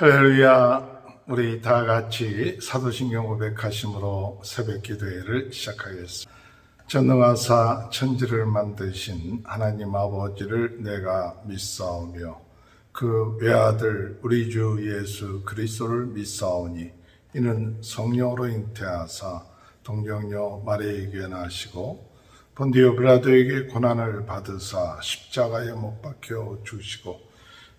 할렐루야. 우리 다 같이 사도신경 고백하심으로 새벽 기도회를 시작하겠습니다. 전능하사 천지를 만드신 하나님 아버지를 내가 믿사오며 그 외아들 우리 주 예수 그리스도를 믿사오니 이는 성령으로 잉태하사 동정녀 마리에게 나시고 본디오 빌라도에게 고난을 받으사 십자가에 못 박혀 주시고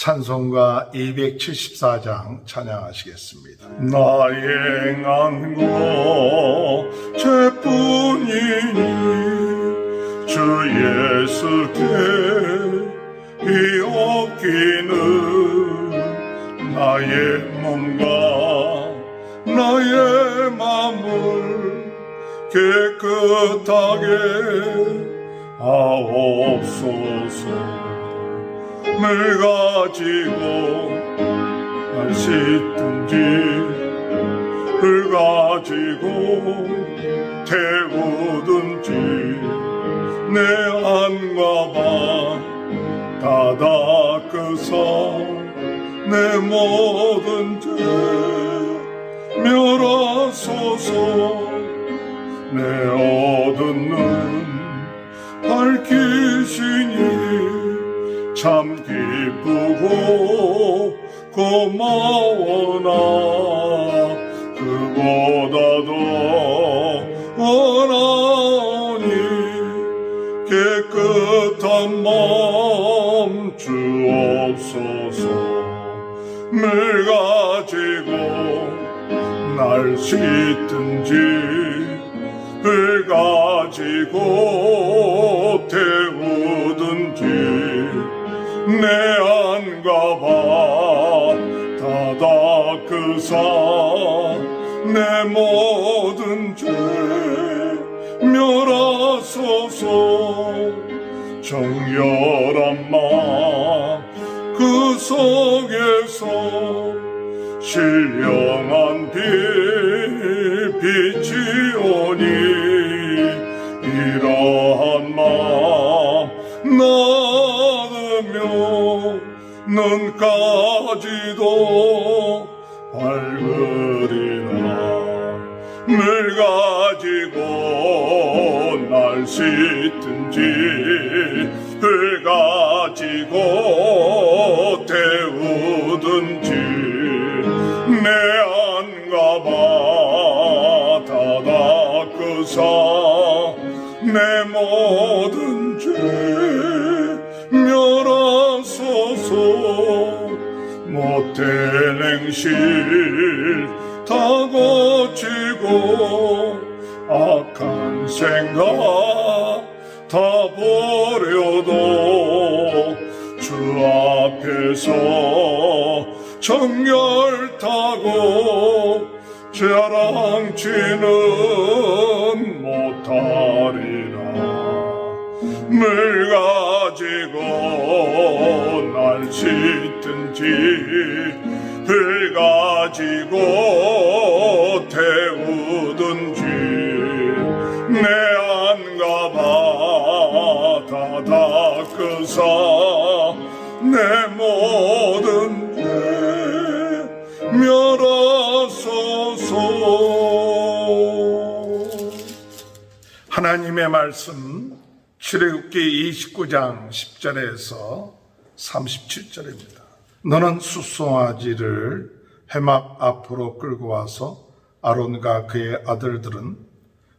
찬송가 274장 찬양하시겠습니다. 나의 난고 죄뿐이니 주 예수께 비옵기는 나의 몸과 나의 마음을 깨끗하게 하옵소서 물 가지고 날 씻든지 불 가지고 태우든지 내 안과 방다 닦으사 내 모든 죄 멸하소서. 내 어두 참 기쁘고 고마워나. 그보다도 원하니 깨끗한 마음 주옵소서. 물 가지고 날 씻든지 불 가지고 태우든지 내 안과 바다 닦으사 내 모든 죄 멸하소서. 정열한 마 도 밝으리라 물 가지고 날 씻든지 불 가지고 냉실 다 고치고 악한 생각 다 버려도 주 앞에서 정열 타고 자랑치는 못하리라. 물 가지고 날 씻든지 불 가지고 태우든지 내 안과 바다 닦으사 내 모든 죄 멸하소서 하나님의 말씀 출애굽기 29장 10절에서 37절입니다. 너는 숫송아지를 해막 앞으로 끌고 와서 아론과 그의 아들들은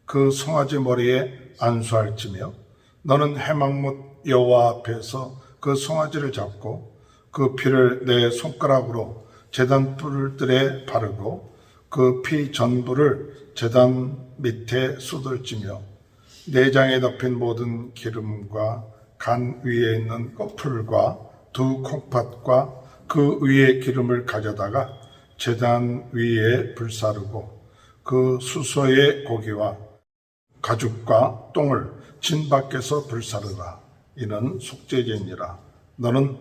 그 송아지 머리에 안수할지며 너는 해막못 여호와 앞에서 그 송아지를 잡고 그 피를 내 손가락으로 제단 뿔들에 바르고 그 피 전부를 제단 밑에 쏟을지며 내장에 덮인 모든 기름과 간 위에 있는 꺼풀과 두 콩팥과 그 위에 기름을 가져다가 재단 위에 불사르고 그 수소의 고기와 가죽과 똥을 진 밖에서 불사르라. 이는 속죄제니라. 너는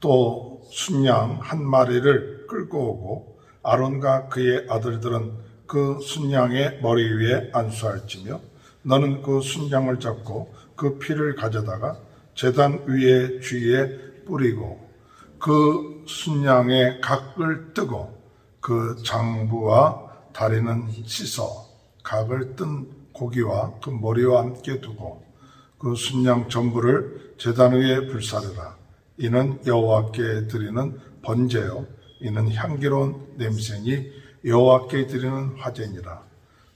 또 순양 한 마리를 끌고 오고 아론과 그의 아들들은 그 순양의 머리 위에 안수할지며 너는 그 순양을 잡고 그 피를 가져다가 재단 위에 주위에 뿌리고 그 순양의 각을 뜨고 그 장부와 다리는 씻어 각을 뜬 고기와 그 머리와 함께 두고 그 순양 전부를 제단 위에 불사르라. 이는 여호와께 드리는 번제요. 이는 향기로운 냄새니 여호와께 드리는 화제니라.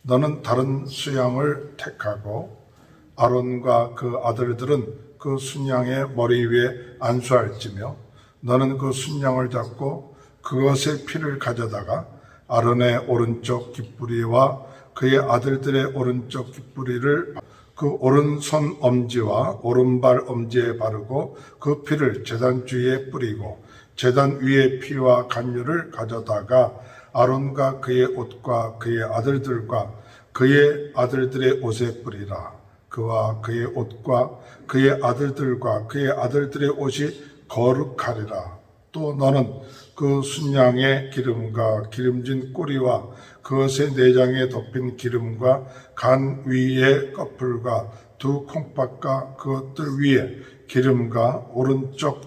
너는 다른 수양을 택하고 아론과 그 아들들은 그 순양의 머리 위에 안수할지며 너는 그 순양을 잡고 그것의 피를 가져다가 아론의 오른쪽 깃뿌리와 그의 아들들의 오른쪽 깃뿌리를 그 오른손 엄지와 오른발 엄지에 바르고 그 피를 제단 주위에 뿌리고 제단 위에 피와 간류를 가져다가 아론과 그의 옷과 그의 아들들과 그의 아들들의 옷에 뿌리라. 그와 그의 옷과 그의 아들들과 그의 아들들의 옷이 거룩하리라. 또 너는 그 순양의 기름과 기름진 꼬리와 그것의 내장에 덮인 기름과 간 위의 꺼풀과 두 콩팥과 그것들 위에 기름과 오른쪽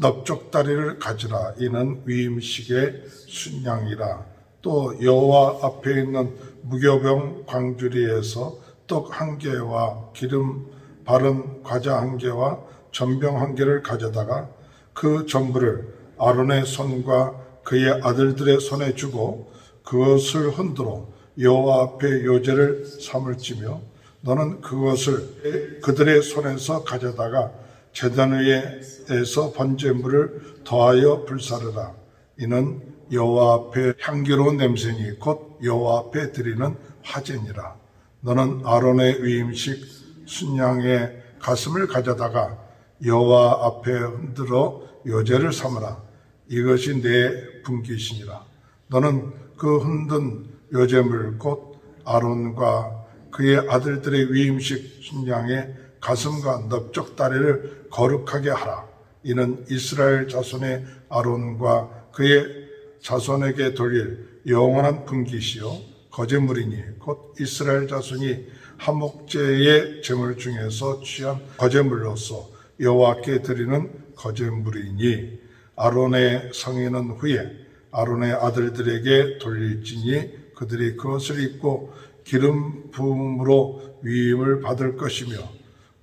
넓적 다리를 가지라. 이는 위임식의 순양이라. 또 여호와 앞에 있는 무교병 광주리에서 떡 한 개와 기름 바른 과자 한 개와 전병 한 개를 가져다가 그 전부를 아론의 손과 그의 아들들의 손에 주고 그것을 흔들어 여호와 앞에 요제를 삼을지며 너는 그것을 그들의 손에서 가져다가 제단 위에서 번제물을 더하여 불사르라. 이는 여호와 앞에 향기로운 냄새니 곧 여호와 앞에 드리는 화제니라. 너는 아론의 위임식 순양의 가슴을 가져다가 여호와 앞에 흔들어 요제를 삼으라. 이것이 내 분기시니라. 너는 그 흔든 요제물 곧 아론과 그의 아들들의 위임식 순양의 가슴과 넓적 다리를 거룩하게 하라. 이는 이스라엘 자손의 아론과 그의 자손에게 돌릴 영원한 분기시요 거제물이니 곧 이스라엘 자손이 한목제의 제물 중에서 취한 거제물로서 여호와께 드리는 거제물이니 아론의 성인은 후에 아론의 아들들에게 돌릴지니 그들이 그것을 입고 기름 부음으로 위임을 받을 것이며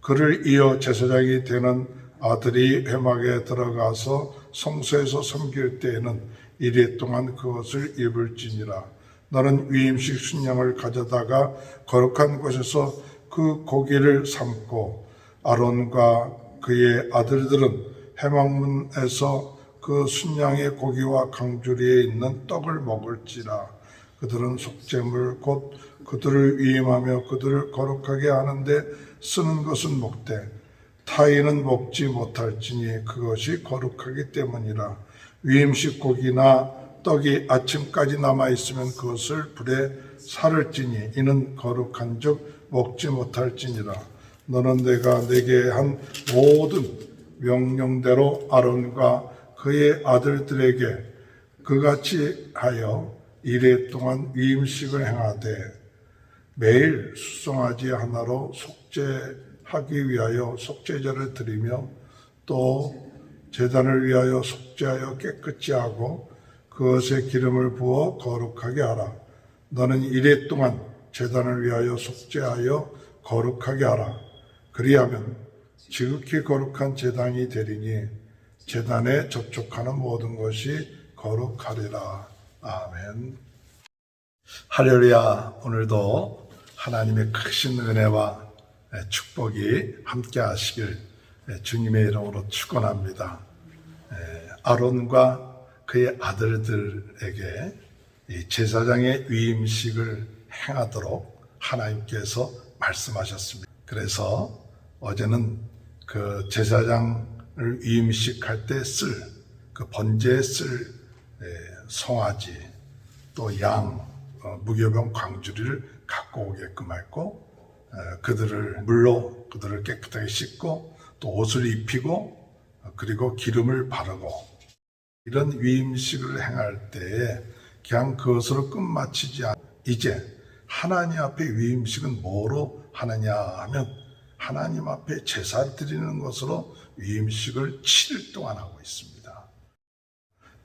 그를 이어 제사장이 되는 아들이 회막에 들어가서 성소에서 섬길 때에는 이래 동안 그것을 입을지니라. 너는 위임식 순양을 가져다가 거룩한 곳에서 그 고기를 삶고 아론과 그의 아들들은 해망문에서 그 순양의 고기와 강주리에 있는 떡을 먹을지라. 그들은 속죄물 곧 그들을 위임하며 그들을 거룩하게 하는데 쓰는 것은 먹되 타인은 먹지 못할지니 그것이 거룩하기 때문이라. 위임식 고기나 떡이 아침까지 남아 있으면 그것을 불에 살을지니 이는 거룩한즉 먹지 못할지니라 너는 내가 내게 한 모든 명령대로 아론과 그의 아들들에게 그같이 하여 이래 동안 위임식을 행하되 매일 수송아지 하나로 속죄하기 위하여 속죄제를 드리며 또 재단을 위하여 속죄하여 깨끗이 하고 그것에 기름을 부어 거룩하게 하라. 너는 이래 동안 재단을 위하여 속죄하여 거룩하게 하라. 그리하면 지극히 거룩한 재단이 되리니 재단에 접촉하는 모든 것이 거룩하리라. 아멘. 할렐루야. 오늘도 하나님의 크신 은혜와 축복이 함께 하시길 주님의 이름으로 축원합니다. 아론과 그의 아들들에게 이 제사장의 위임식을 행하도록 하나님께서 말씀하셨습니다. 그래서 어제는 그 제사장을 위임식 할 때 쓸 그 번제에 쓸 송아지 또 양, 어, 무교병 광주리를 갖고 오게끔 했고 어, 그들을 물로 그들을 깨끗하게 씻고 또 옷을 입히고 어, 그리고 기름을 바르고 이런 위임식을 행할 때에 그냥 그것으로 끝마치지 않 이제 하나님 앞에 위임식은 뭐로 하느냐 하면 하나님 앞에 제사 드리는 것으로 위임식을 7일 동안 하고 있습니다.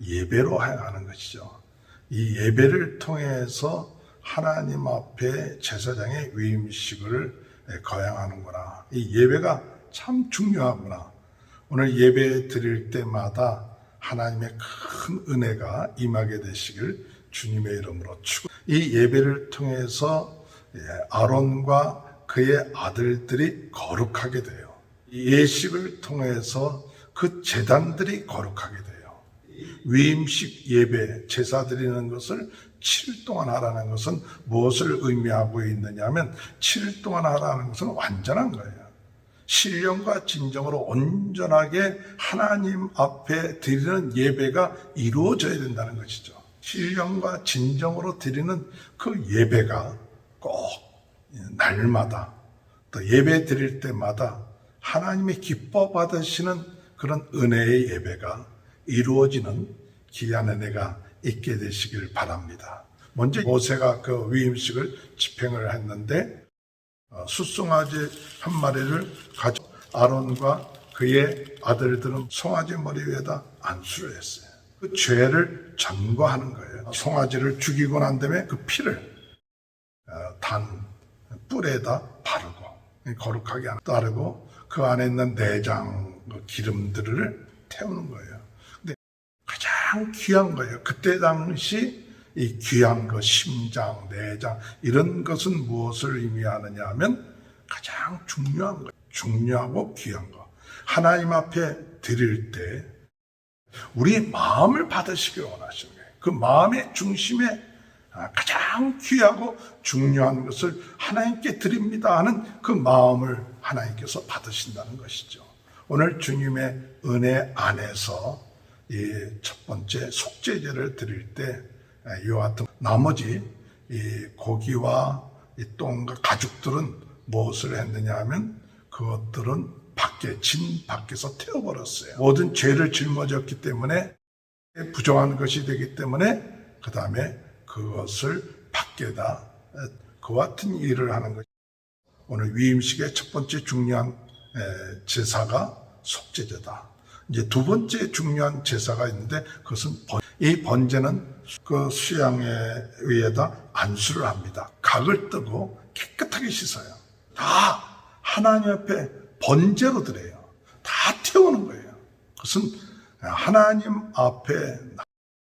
예배로 행하는 것이죠. 이 예배를 통해서 하나님 앞에 제사장의 위임식을 거행하는구나. 이 예배가 참 중요하구나. 오늘 예배 드릴 때마다 하나님의 큰 은혜가 임하게 되시길 주님의 이름으로 축. 이 예배를 통해서 예, 아론과 그의 아들들이 거룩하게 돼요. 이 예식을 통해서 그 재단들이 거룩하게 돼요. 위임식 예배, 제사 드리는 것을 7일 동안 하라는 것은 무엇을 의미하고 있느냐면 7일 동안 하라는 것은 완전한 거예요. 신령과 진정으로 온전하게 하나님 앞에 드리는 예배가 이루어져야 된다는 것이죠. 신령과 진정으로 드리는 그 예배가 꼭 날마다 또 예배 드릴 때마다 하나님의 기뻐 받으시는 그런 은혜의 예배가 이루어지는 귀한 은혜가 있게 되시길 바랍니다. 먼저 모세가 그 위임식을 집행을 했는데 어, 숫송아지 한 마리를 가지고 아론과 그의 아들들은 송아지 머리 위에다 안수를 했어요. 그 죄를 전거하는 거예요. 송아지를 죽이고 난 다음에 그 피를 어, 단 뿔에다 바르고 거룩하게 따르고 그 안에 있는 내장 그 기름들을 태우는 거예요. 근데 가장 귀한 거예요. 그때 당시 이 귀한 거 심장, 내장 이런 것은 무엇을 의미하느냐 하면 가장 중요한 거, 중요하고 귀한 거. 하나님 앞에 드릴 때 우리 마음을 받으시길 원하시는 거예요. 그 마음의 중심에 아, 가장 귀하고 중요한 것을 하나님께 드립니다 하는 그 마음을 하나님께서 받으신다는 것이죠. 오늘 주님의 은혜 안에서 이 첫 번째 속죄제를 드릴 때 이와 같은 나머지 이 고기와 이 똥과 가죽들은 무엇을 했느냐 하면 그것들은 밖에 진 밖에서 태워버렸어요. 모든 죄를 짊어졌기 때문에 부정한 것이 되기 때문에 그 다음에 그것을 밖에다 그와 같은 일을 하는 것. 오늘 위임식의 첫 번째 중요한 제사가 속죄제다. 이제 두 번째 중요한 제사가 있는데 그것은 번, 이 번제는 그 수양의 위에다 안수를 합니다. 각을 뜨고 깨끗하게 씻어요. 다 하나님 앞에 번제로 드려요. 다 태우는 거예요. 그것은 하나님 앞에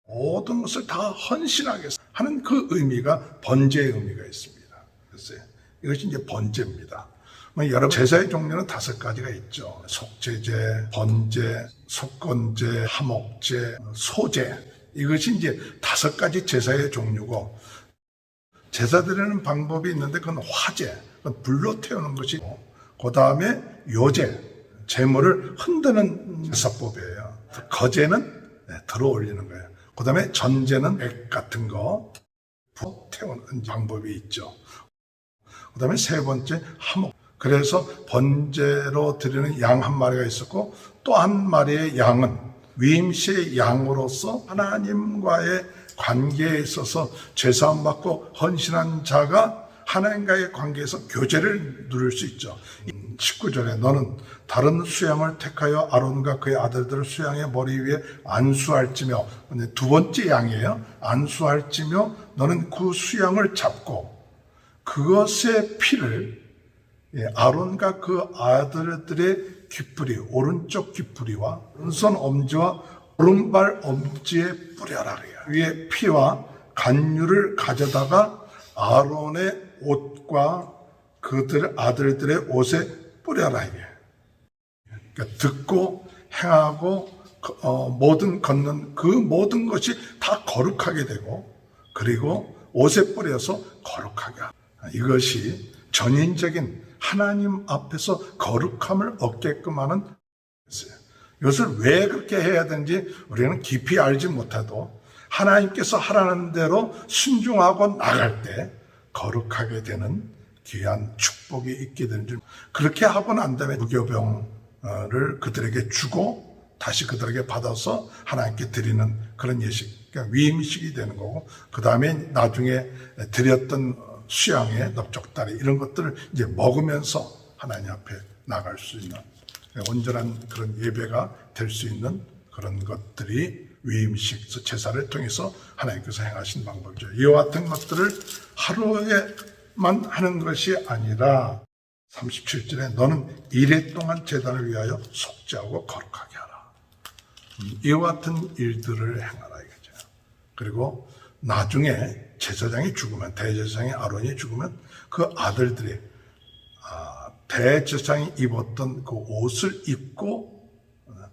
모든 것을 다 헌신하게 하는 그 의미가 번제의 의미가 있습니다. 글쎄, 이것이 이제 번제입니다. 뭐 여러분 제사의 종류는 다섯 가지가 있죠. 속죄제, 번제, 속건제, 하목제, 소제. 이것이 이제 다섯 가지 제사의 종류고 제사 드리는 방법이 있는데 그건 화제, 그건 불로 태우는 것이고 그 다음에 요제, 재물을 흔드는 제사법이에요. 거제는 네, 들어 올리는 거예요. 그 다음에 전제는 액 같은 거 태우는 방법이 있죠. 그 다음에 세 번째 하목. 그래서 번제로 드리는 양 한 마리가 있었고 또 한 마리의 양은 위임시의 양으로서 하나님과의 관계에 있어서 제사함 받고 헌신한 자가 하나님과의 관계에서 교제를 누릴 수 있죠. 19절에 너는 다른 수양을 택하여 아론과 그의 아들들을 수양의 머리 위에 안수할지며 두 번째 양이에요. 안수할지며 너는 그 수양을 잡고 그것의 피를 예, 아론과 그 아들들의 귓불이 오른쪽 귓불이와 오른손 엄지와 오른발 엄지에 뿌려라. 위에 피와 간유를 가져다가 아론의 옷과 그들 아들들의 옷에 뿌려라 이게. 그러니까 듣고 행하고 어, 모든 걷는 그 모든 것이 다 거룩하게 되고 그리고 옷에 뿌려서 거룩하게. 이것이 전인적인 하나님 앞에서 거룩함을 얻게끔 하는 것이에요. 이것을 왜 그렇게 해야 되는지 우리는 깊이 알지 못해도 하나님께서 하라는 대로 순종하고 나갈 때 거룩하게 되는 귀한 축복이 있게 되는 줄 그렇게 하고 난 다음에 무교병 을 그들에게 주고 다시 그들에게 받아서 하나님께 드리는 그런 예식, 그러니까 위임식이 되는 거고, 그 다음에 나중에 드렸던 수양의 넓적다리 이런 것들을 이제 먹으면서 하나님 앞에 나갈 수 있는 온전한 그런 예배가 될 수 있는 그런 것들이 위임식 제사를 통해서 하나님께서 행하신 방법이죠. 이와 같은 것들을 하루에만 하는 것이 아니라 37절에 너는 이래 동안 재단을 위하여 속죄하고 거룩하게 하라. 음, 이와 같은 일들을 행하라 이거죠. 그리고 나중에 제사장이 죽으면 대제사장이 아론이 죽으면 그 아들들이 아, 대제사장이 입었던 그 옷을 입고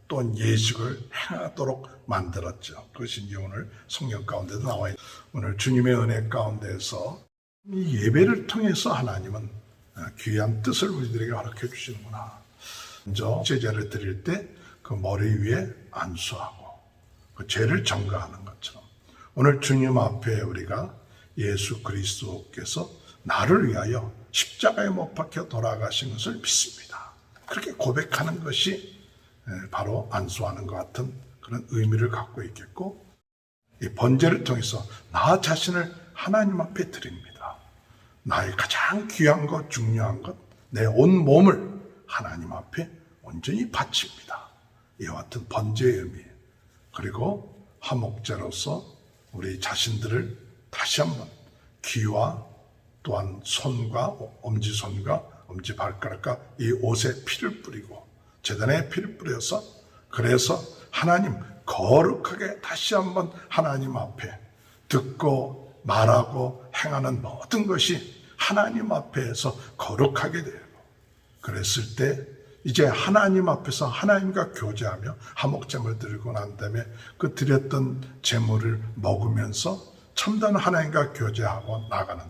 또 예식을 행하도록 만들었죠. 그것이 오늘 성경 가운데도 나와 있는 오늘 주님의 은혜 가운데서 이 예배를 통해서 하나님은 귀한 뜻을 우리들에게 허락해 주시는구나. 먼저 제자를 드릴 때 그 머리 위에 안수하고 그 죄를 전가하는 것처럼 오늘 주님 앞에 우리가 예수 그리스도께서 나를 위하여 십자가에 못 박혀 돌아가신 것을 믿습니다. 그렇게 고백하는 것이 바로 안수하는 것 같은 그런 의미를 갖고 있겠고 이 번제를 통해서 나 자신을 하나님 앞에 드립니다. 나의 가장 귀한 것, 중요한 것, 내 온 몸을 하나님 앞에 온전히 바칩니다. 이와 같은 번제의 의미. 그리고 화목제로서 우리 자신들을 다시 한번 귀와 또한 손과 엄지손과 엄지발가락과 이 옷에 피를 뿌리고 재단에 피를 뿌려서 그래서 하나님 거룩하게 다시 한번 하나님 앞에 듣고 말하고 행하는 모든 것이 하나님 앞에서 거룩하게 되고 그랬을 때 이제 하나님 앞에서 하나님과 교제하며 화목제물 드리고 난 다음에 그 드렸던 제물을 먹으면서 참된 하나님과 교제하고 나가는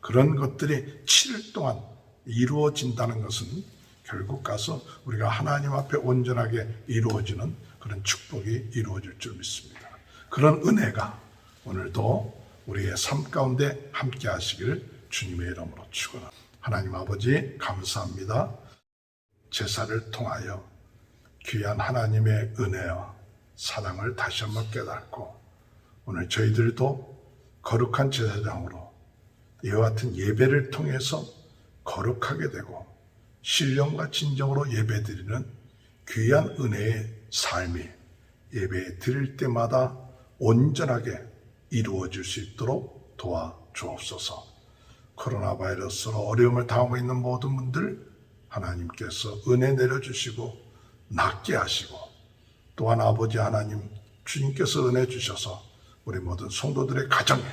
그런 것들이 7일 동안 이루어진다는 것은 결국 가서 우리가 하나님 앞에 온전하게 이루어지는 그런 축복이 이루어질 줄 믿습니다. 그런 은혜가 오늘도 우리의 삶 가운데 함께 하시기를 주님의 이름으로 축원합니다. 하나님 아버지 감사합니다. 제사를 통하여 귀한 하나님의 은혜와 사랑을 다시 한번 깨닫고 오늘 저희들도 거룩한 제사장으로 이와 같은 예배를 통해서 거룩하게 되고 신령과 진정으로 예배드리는 귀한 은혜의 삶이 예배 드릴 때마다 온전하게 이루어질 수 있도록 도와 주옵소서. 코로나 바이러스로 어려움을 당하고 있는 모든 분들 하나님께서 은혜 내려주시고 낫게 하시고 또한 아버지 하나님 주님께서 은혜 주셔서 우리 모든 성도들의 가정에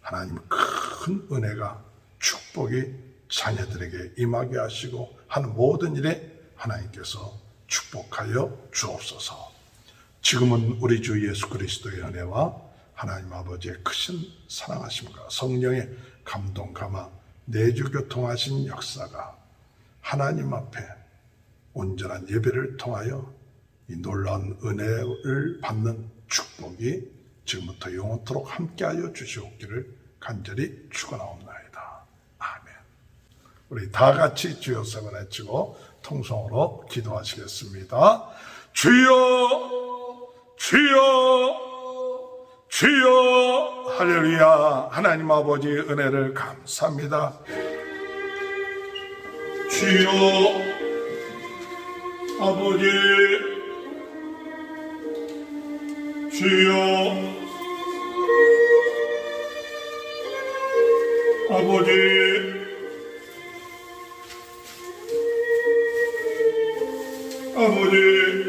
하나님 큰 은혜가 축복이 자녀들에게 임하게 하시고 하는 모든 일에 하나님께서 축복하여 주옵소서. 지금은 우리 주 예수 그리스도의 은혜와 하나님 아버지의 크신 사랑하심과 성령의 감동 감화 내주 교통하신 역사가 하나님 앞에 온전한 예배를 통하여 이 놀라운 은혜를 받는 축복이 지금부터 영원토록 함께하여 주시옵기를 간절히 축원하옵나이다. 아멘. 우리 다 같이 주여 세번 외치고 통성으로 기도하시겠습니다. 주여, 주여, 주여, 할렐루야. 하나님 아버지 은혜를 감사합니다. 주여, 아버지, 주여, 아버지, 아버지,